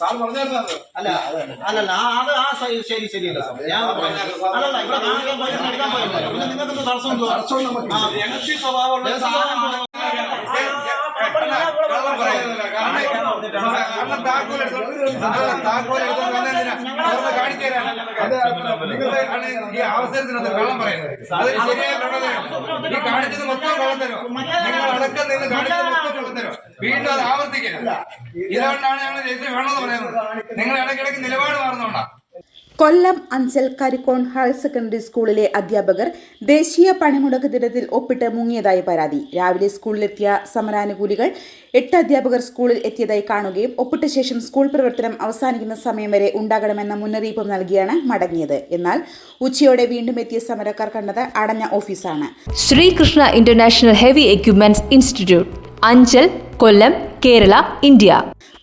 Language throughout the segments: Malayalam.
അല്ല അല്ലല്ല അത് ആ ശരി ശരിയല്ല സാർ ഞാൻ അല്ലല്ല ഇവിടെ കാണിക്കാൻ പോയി എടുക്കാൻ പോയില്ല പിന്നെ നിങ്ങൾക്ക് തടസ്സം സ്വഭാവമുള്ള. കള്ളം അത് നിങ്ങളുടെ ആണ് ഈ അവസരത്തിനകത്ത് കള്ളം പറയുന്നത്. അത് ശരിയായ കള്ളത്തരം ഈ കാണിച്ചത് മൊത്തം കള്ളത്തരം നിങ്ങൾ അടക്കം നിന്ന് കാണിച്ചത് മൊത്തം കള്ളത്തരം വീണ്ടും അത് ആവർത്തിക്കരുത്. ഇതുകൊണ്ടാണ് ഞങ്ങൾ രജിസ്റ്റർ വേണമെന്ന് പറയുന്നത്. നിങ്ങൾ ഇടയ്ക്കിടയ്ക്ക് നിലപാട് മാറുന്നോണ്ടാ കൊല്ലം അഞ്ചൽ കരിക്കോൺ ഹയർ സെക്കൻഡറി സ്കൂളിലെ അധ്യാപകർ ദേശീയ പണിമുടക്ക് ദിനത്തിൽ ഒപ്പിട്ട് മുങ്ങിയതായി പരാതി. രാവിലെ സ്കൂളിലെത്തിയ സമരാനുകൂലികൾ എട്ട് അധ്യാപകർ സ്കൂളിൽ എത്തിയതായി കാണുകയും ഒപ്പിട്ട ശേഷം സ്കൂൾ പ്രവർത്തനം അവസാനിക്കുന്ന സമയം വരെ ഉണ്ടാകണമെന്ന മുന്നറിയിപ്പ് നൽകിയാണ് മടങ്ങിയത്. എന്നാൽ ഉച്ചയോടെ വീണ്ടും എത്തിയ സമരക്കാർ കണ്ടത് അടഞ്ഞ ഓഫീസാണ്. Sreekrishna international heavy equipments institute Anchal Kollam Kerala India.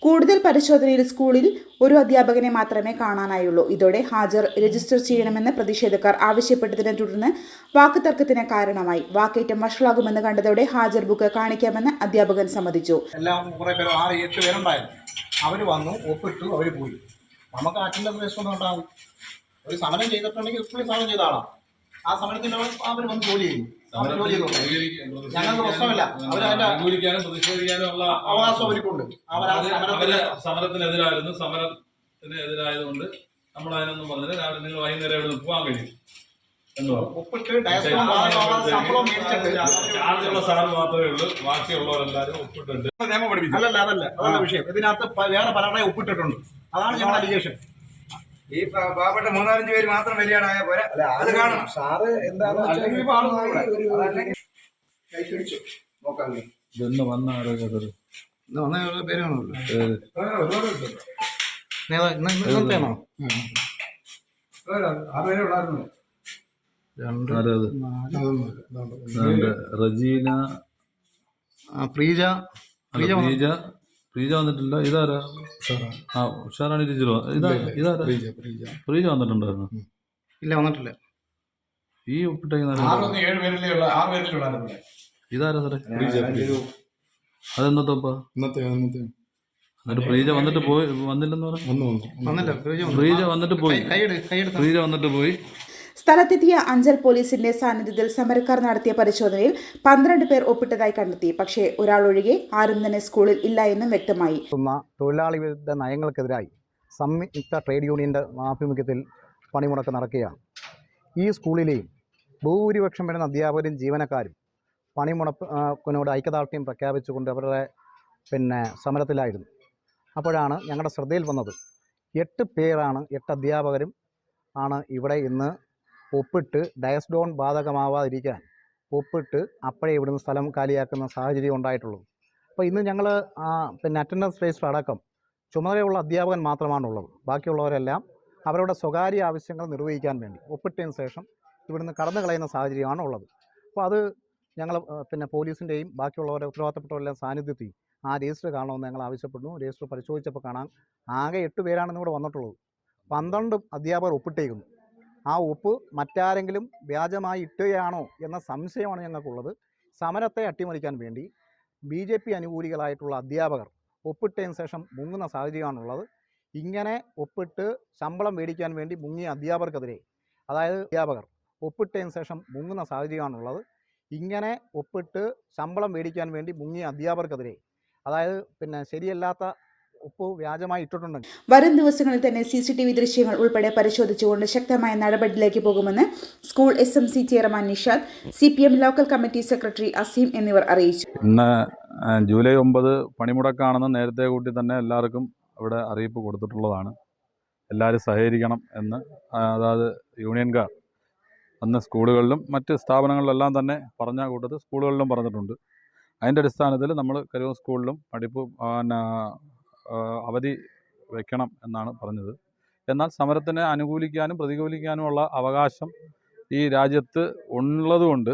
കൂടുതൽ പരിശോധനയിൽ സ്കൂളിൽ ഒരു അധ്യാപകനെ മാത്രമേ കാണാനായുള്ളൂ. ഇതോടെ ഹാജർ രജിസ്റ്റർ ചെയ്യണമെന്ന് പ്രതിഷേധക്കാർ ആവശ്യപ്പെട്ടതിനെ തുടർന്ന് വാക്കുതർക്കത്തിന് കാരണമായി. വാക്കേറ്റം വഷളാകുമെന്ന് കണ്ടതോടെ ഹാജർ ബുക്ക് കാണിക്കാമെന്ന് അധ്യാപകൻ സമ്മതിച്ചു. എല്ലാം കുറെ പേര് ആറ് എട്ട് പേരുണ്ടായിരുന്നു. അവർ വന്നു ഒപ്പിട്ടു അവർ പോയി. നമുക്ക് രജിസ്റ്റർ ഒന്നും ഒരു സമരം ചെയ്തിട്ടുണ്ടെങ്കിൽ പുള്ളി സമരം ചെയ്ത ആളാണ് ആ സമരത്തിന് അവർ വന്ന് ജോലി ചെയ്യും ഞങ്ങൾക്ക് പ്രശ്നമില്ല. അനുകൂലിക്കാനും പ്രതിഷേധിക്കാനും ഉള്ള അവകാശം അവർക്കുണ്ട്. അവർ സമരത്തിന് അവർ സമരത്തിനെതിരായിരുന്നു. സമരത്തിന് എതിരായതുകൊണ്ട് നമ്മൾ അതിനൊന്നും പറഞ്ഞില്ല. രാവിലെ നിങ്ങൾ വൈകുന്നേരം ഇവിടെ പോകാൻ കഴിയും. ചാർജുള്ള സാറ് മാത്രമേ ഉള്ളൂ. ബാക്കിയുള്ളവരെല്ലാരും ഒപ്പിട്ടുണ്ട്. നിയമം പഠിപ്പിച്ചു അല്ലല്ല അതല്ല. അതല്ല വിഷയം. ഇതിനകത്ത് വേറെ പലരുടെ ഒപ്പിട്ടിട്ടുണ്ട്. അതാണ് ഞങ്ങളുടെ അലിഗേഷൻ. ഈ പാവപ്പെട്ട മൂന്നാലഞ്ച് പേര് മാത്രം വലിയാടായ പോലെ അത് കാണണം. സാറ് എന്താണെന്ന് അല്ലെങ്കിൽ ഇപ്പൊ ആൾ കൂടെ. അതല്ലെങ്കിൽ കൈ പിടിച്ചു നോക്കാം നീ. ഇതെന്ന് വന്ന ആരോഗ്യത്തിൽ പേര് കാണുമല്ലോ. വേറെ ഒരുപാട് ഉണ്ട്. ഇന്നത്തെയാണോ വേറെ ആറുപേരെ റജീന. പ്രീജ. പ്രീജ. പ്രീജ വന്നിട്ടില്ല ഇതാരാ? ആ ഉഷാറാണി ടീച്ചർ ഇതാ ഇതാരാ? വന്നിട്ടുണ്ടായിരുന്നു? ഇല്ല വന്നിട്ടില്ല. ഈ ഒപ്പിട്ടേക്കുന്ന. ഇതാരാ സാറേ? അതെന്നത്തോപ്പാ ഇന്നത്തെ ഇന്നത്തെ. എന്നിട്ട് ഫ്രീജ വന്നിട്ട് പോയി വന്നില്ലെന്ന് പറഞ്ഞു? വന്നു. വന്നിട്ട് പോയി. ഫ്രീജ വന്നിട്ട് പോയി. സ്ഥലത്തെത്തിയ അഞ്ചൽ പോലീസിന്റെ സാന്നിധ്യത്തിൽ സമരക്കാർ നടത്തിയ പരിശോധനയിൽ പന്ത്രണ്ട് പേർ ഒപ്പിട്ടതായി കണ്ടെത്തി. പക്ഷേ ഒരാൾ ഒഴികെ ആരും തന്നെ സ്കൂളിൽ ഇല്ല എന്നും വ്യക്തമായി. തൊഴിലാളി വിരുദ്ധ നയങ്ങൾക്കെതിരായി സംയുക്ത ട്രേഡ് യൂണിയന്റെ ആഭിമുഖ്യത്തിൽ പണിമുടക്ക് നടക്കുകയാണ്. ഈ സ്കൂളിലെയും ഭൂരിപക്ഷം വരുന്ന അധ്യാപകരും ജീവനക്കാരും പണിമുടക്കിനോട് ഐക്യദാർഢ്യം പ്രഖ്യാപിച്ചുകൊണ്ട് അവരുടെ പിന്നെ സമരത്തിലായിരുന്നു. അപ്പോഴാണ് ഞങ്ങളുടെ ശ്രദ്ധയിൽ വന്നത്. എട്ട് പേരാണ് എട്ട് അധ്യാപകരും ആണ് ഇവിടെ ഇന്ന് ഒപ്പിട്ട് ഡയസ്ഡോൺ ബാധകമാവാതിരിക്കാൻ ഒപ്പിട്ട് അപ്പോഴേ ഇവിടുന്ന് സ്ഥലം കാലിയാക്കുന്ന സാഹചര്യം ഉണ്ടായിട്ടുള്ളൂ. അപ്പോൾ ഇന്ന് ഞങ്ങൾ പിന്നെ അറ്റൻഡൻസ് രജിസ്റ്റർ അടക്കം ചുമതലയുള്ള അധ്യാപകൻ മാത്രമാണുള്ളത്. ബാക്കിയുള്ളവരെല്ലാം അവരുടെ സ്വകാര്യ ആവശ്യങ്ങൾ നിർവഹിക്കാൻ വേണ്ടി ഒപ്പിട്ടതിന് ശേഷം ഇവിടുന്ന് കടന്നു കളയുന്ന സാഹചര്യമാണ് ഉള്ളത് അപ്പോൾ അത് ഞങ്ങൾ പിന്നെ പോലീസിന്റെയും ബാക്കിയുള്ളവരെ ഉത്തരവാദിത്തപ്പെട്ടവരെല്ലാം സാന്നിധ്യത്തിൽ ആ രജിസ്റ്റർ കാണണമെന്ന് ഞങ്ങൾ ആവശ്യപ്പെടുന്നു. രജിസ്റ്റർ പരിശോധിച്ചപ്പോൾ കാണാം ആകെ എട്ട് പേരാണ് ഇവിടെ വന്നിട്ടുള്ളത്. പന്ത്രണ്ട് അധ്യാപകർ ഒപ്പിട്ടേക്കുന്നു. ആ ഉപ്പ് മറ്റാരെങ്കിലും വ്യാജമായി ഇട്ടുകയാണോ എന്ന സംശയമാണ് ഞങ്ങൾക്കുള്ളത്. സമരത്തെ അട്ടിമറിക്കാൻ വേണ്ടി ബി ജെ പി അനുകൂലികളായിട്ടുള്ള അധ്യാപകർ ഒപ്പിട്ടതിന് ശേഷം മുങ്ങുന്ന സാഹചര്യമാണുള്ളത്. ഇങ്ങനെ ഒപ്പിട്ട് ശമ്പളം മേടിക്കാൻ വേണ്ടി മുങ്ങിയ അധ്യാപകർക്കെതിരെ അതായത് അധ്യാപകർ ഒപ്പിട്ടതിന് ശേഷം മുങ്ങുന്ന സാഹചര്യമാണുള്ളത്. ഇങ്ങനെ ഒപ്പിട്ട് ശമ്പളം മേടിക്കാൻ വേണ്ടി മുങ്ങിയ അധ്യാപകർക്കെതിരെ അതായത് പിന്നെ ശരിയല്ലാത്ത വ്യാജമായി ഇട്ടിട്ടുണ്ടെങ്കിൽ. വരും ദിവസങ്ങളിൽ തന്നെ സി സി ടി വി ദൃശ്യങ്ങൾ ഉൾപ്പെടെ പരിശോധിച്ചുകൊണ്ട് ശക്തമായ നടപടിയിലേക്ക് പോകുമെന്ന് school S M C chairman Nishad C P M local committee secretary Azeem എന്നിവർ അറിയിച്ചു. ഇന്ന് ജൂലൈ ഒമ്പത് പണിമുടക്കാണെന്ന് നേരത്തെ കൂട്ടി തന്നെ എല്ലാവർക്കും ഇവിടെ അറിയിപ്പ് കൊടുത്തിട്ടുള്ളതാണ്. എല്ലാവരും സഹകരിക്കണം എന്ന് അതായത് യൂണിയൻകാർ അന്ന് സ്കൂളുകളിലും മറ്റ് സ്ഥാപനങ്ങളിലെല്ലാം തന്നെ പറഞ്ഞ കൂട്ടത്തിൽ സ്കൂളുകളിലും പറഞ്ഞിട്ടുണ്ട്. അതിന്റെ അടിസ്ഥാനത്തിൽ നമ്മൾ കരൂർ സ്കൂളിലും പഠിപ്പ് പിന്നെ അവധി വയ്ക്കണം എന്നാണ് പറഞ്ഞത്. എന്നാൽ സമരത്തിനെ അനുകൂലിക്കാനും പ്രതികൂലിക്കാനുമുള്ള അവകാശം ഈ രാജ്യത്ത് ഉള്ളതുകൊണ്ട്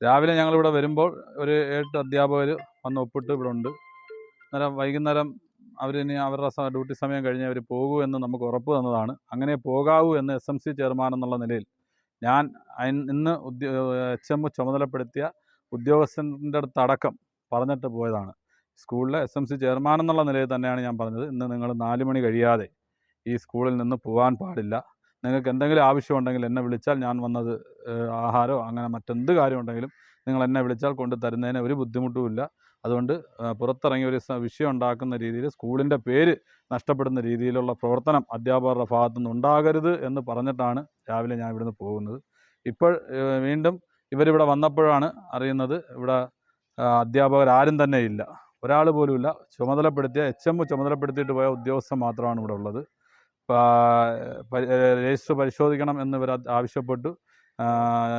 രാവിലെ ഞങ്ങളിവിടെ വരുമ്പോൾ ഒരു എട്ട് അധ്യാപകർ വന്ന് ഒപ്പിട്ട് ഇവിടെ ഉണ്ട് അന്നേരം വൈകുന്നേരം അവരിനി അവരുടെ ഡ്യൂട്ടി സമയം കഴിഞ്ഞ് അവർ പോകൂ എന്ന് നമുക്ക് ഉറപ്പ് തന്നതാണ്. അങ്ങനെ പോകാവൂ എന്ന് എസ് എം സി ചെയർമാൻ എന്നുള്ള നിലയിൽ ഞാൻ ഇന്ന് ഉദ്യോ എച്ച് എം ചുമതലപ്പെടുത്തിയ ഉദ്യോഗസ്ഥന്റെ അടുത്തടക്കം പറഞ്ഞിട്ട് പോയതാണ്. സ്കൂളിലെ എസ് എം സി ചെയർമാൻ എന്നുള്ള നിലയിൽ തന്നെയാണ് ഞാൻ പറഞ്ഞത്. ഇന്ന് നിങ്ങൾ നാല് മണി കഴിയാതെ ഈ സ്കൂളിൽ നിന്ന് പോകാൻ പാടില്ല. നിങ്ങൾക്ക് എന്തെങ്കിലും ആവശ്യമുണ്ടെങ്കിൽ എന്നെ വിളിച്ചാൽ ഞാൻ വന്നത് ആഹാരമോ അങ്ങനെ മറ്റെന്ത് കാര്യം ഉണ്ടെങ്കിലും നിങ്ങൾ എന്നെ വിളിച്ചാൽ കൊണ്ട് തരുന്നതിന് ഒരു ബുദ്ധിമുട്ടുമില്ല അതുകൊണ്ട് പുറത്തിറങ്ങി ഒരു വിഷയം ഉണ്ടാക്കുന്ന രീതിയിൽ സ്കൂളിന്റെ പേര് നഷ്ടപ്പെടുന്ന രീതിയിലുള്ള പ്രവർത്തനം അധ്യാപകരുടെ ഭാഗത്തു നിന്ന് ഉണ്ടാകരുത് എന്ന് പറഞ്ഞിട്ടാണ് രാവിലെ ഞാൻ ഇവിടുന്ന് പോകുന്നത്. ഇപ്പോൾ വീണ്ടും ഇവരിവിടെ വന്നപ്പോഴാണ് അറിയുന്നത് ഇവിടെ അധ്യാപകരാരും തന്നെ ഇല്ല. ഒരാൾ പോലുമില്ല. ചുമതലപ്പെടുത്തിയ എച്ച് എം ചുമതലപ്പെടുത്തിയിട്ട് പോയ ഉദ്യോഗസ്ഥൻ മാത്രമാണ് ഇവിടെ ഉള്ളത്. രജിസ്റ്റർ പരിശോധിക്കണം എന്ന് ഇവർ ആവശ്യപ്പെട്ടു.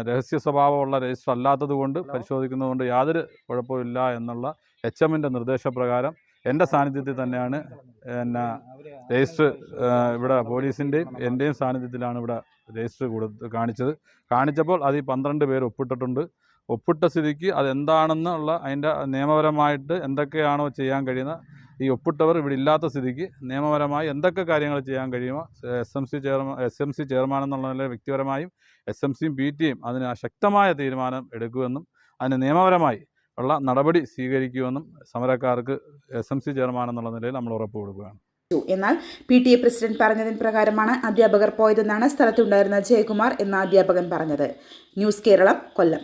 രഹസ്യ സ്വഭാവമുള്ള രജിസ്റ്റർ അല്ലാത്തത് കൊണ്ട് പരിശോധിക്കുന്നതുകൊണ്ട് യാതൊരു കുഴപ്പമില്ല എന്നുള്ള എച്ച് എമ്മിന്റെ നിർദ്ദേശപ്രകാരം എന്റെ സാന്നിധ്യത്തിൽ തന്നെയാണ് എന്നെ രജിസ്റ്റർ ഇവിടെ പോലീസിന്റെയും എന്റെയും സാന്നിധ്യത്തിലാണ് ഇവിടെ രജിസ്റ്റർ കൊടുത്ത് കാണിച്ചത്. കാണിച്ചപ്പോൾ അതിൽ പന്ത്രണ്ട് പേര് ഒപ്പിട്ടിട്ടുണ്ട്. ഒപ്പിട്ട സ്ഥിതിക്ക് അതെന്താണെന്നുള്ള അതിന്റെ നിയമപരമായിട്ട് എന്തൊക്കെയാണോ ചെയ്യാൻ കഴിയുന്ന ഈ ഒപ്പിട്ടവർ ഇവിടെ ഇല്ലാത്ത സ്ഥിതിക്ക് നിയമപരമായി എന്തൊക്കെ കാര്യങ്ങൾ ചെയ്യാൻ കഴിയുമോ S M C chairman S M C chairman എന്നുള്ള നിലയിൽ വ്യക്തിപരമായും എസ് എം സിയും പി ടിയും അതിന് ശക്തമായ തീരുമാനം എടുക്കുമെന്നും അതിന് നിയമപരമായി ഉള്ള നടപടി സ്വീകരിക്കുമെന്നും സമരക്കാർക്ക് എസ് എം സി ചെയർമാൻ എന്നുള്ള നിലയിൽ നമ്മൾ ഉറപ്പ് കൊടുക്കുകയാണ്. എന്നാൽ പി ടി എ പ്രസിഡന്റ് പറഞ്ഞതിന് പ്രകാരമാണ് അധ്യാപകർ പോയതെന്നാണ് സ്ഥലത്തുണ്ടായിരുന്ന ജയകുമാർ എന്ന അധ്യാപകൻ പറഞ്ഞത്. News Keralam Kollam.